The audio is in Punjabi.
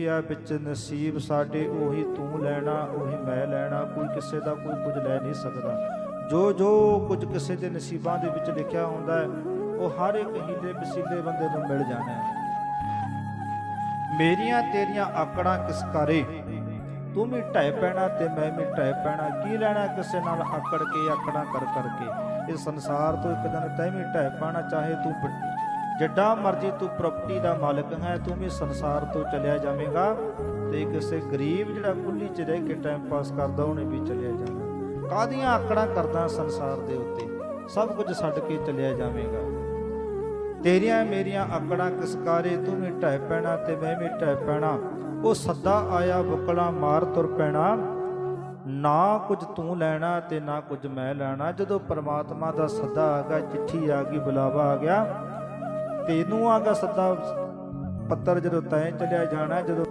ਕਿਆ ਵਿੱਚ ਨਸੀਬ ਸਾਡੇ ਉਹੀ ਤੂੰ ਲੈਣਾ, ਉਹੀ ਮੈਂ ਲੈਣਾ, ਕੋਈ ਕਿਸੇ ਦਾ ਕੋਈ ਕੁਝ ਲੈ ਨਹੀਂ ਸਕਦਾ। ਜੋ ਜੋ ਕੁਝ ਕਿਸੇ ਦੇ ਨਸੀਬਾਂ ਦੇ ਵਿੱਚ ਲਿਖਿਆ ਹੁੰਦਾ ਹੈ, ਉਹ ਹਰ ਇੱਕ ਹੀਲੇ ਵਸੀਲੇ ਬੰਦੇ ਨੂੰ ਮਿਲ ਜਾਣਾ ਹੈ। ਮੇਰੀਆਂ ਤੇਰੀਆਂ ਆਕੜਾਂ ਕਿਸ ਕਰੇ? ਤੂੰ ਵੀ ਢਹਿ ਪੈਣਾ ਤੇ ਮੈਂ ਵੀ ਢਹਿ ਪੈਣਾ। ਕੀ ਲੈਣਾ ਕਿਸੇ ਨਾਲ ਆਕੜ ਕੇ, ਆਕੜਾਂ ਕਰ ਕਰਕੇ ਇਹ ਸੰਸਾਰ ਤੋਂ ਇੱਕ ਦਿਨ ਤੈਂ ਵੀ ਢਹਿ ਪੈਣਾ ਚਾਹੇ ਤੂੰ ਜਿੱਡਾ ਮਰਜ਼ੀ ਤੂੰ ਪ੍ਰਾਪਰਟੀ ਦਾ ਮਾਲਕ ਹੈ, ਤੂੰ ਵੀ ਸੰਸਾਰ ਤੋਂ ਚਲਿਆ ਜਾਵੇਂਗਾ ਤੇ ਕਿਸੇ ਗਰੀਬ ਜਿਹੜਾ ਕੁੱਲੀ 'ਚ ਰਹਿ ਕੇ ਟਾਈਮ ਪਾਸ ਕਰਦਾ, ਉਹਨੇ ਵੀ ਚਲਿਆ ਜਾਣਾ। ਕਾਦੀਆਂ ਆਕੜਾਂ ਕਰਦਾ ਸੰਸਾਰ ਦੇ ਉੱਤੇ? ਸਭ ਕੁਝ ਛੱਡ ਕੇ ਚਲਿਆ ਜਾਵੇਂਗਾ। ਤੇਰੀਆਂ ਮੇਰੀਆਂ ਆਕੜਾਂ ਕਿਸਕਾਰੇ, ਤੂੰ ਵੀ ਢਹਿ ਪੈਣਾ ਤੇ ਮੈਂ ਵੀ ਢਹਿ ਪੈਣਾ। ਉਹ ਸੱਦਾ ਆਇਆ ਬੁਕਲਾ ਮਾਰ ਤੁਰ ਪੈਣਾ। ਨਾ ਕੁਝ ਤੂੰ ਲੈਣਾ ਤੇ ਨਾ ਕੁਝ ਮੈਂ ਲੈਣਾ। ਜਦੋਂ ਪਰਮਾਤਮਾ ਦਾ ਸੱਦਾ ਆ ਗਿਆ, ਚਿੱਠੀ ਆ ਗਈ, ਬੁਲਾਵਾ ਆ ਗਿਆ ਤੈਨੂੰ ਆ ਗਿਆ ਸੱਦਾ ਪੱਤਰ ਜਦੋਂ ਤੈਂ ਚਲਿਆ ਜਾਣਾ ਜਦੋਂ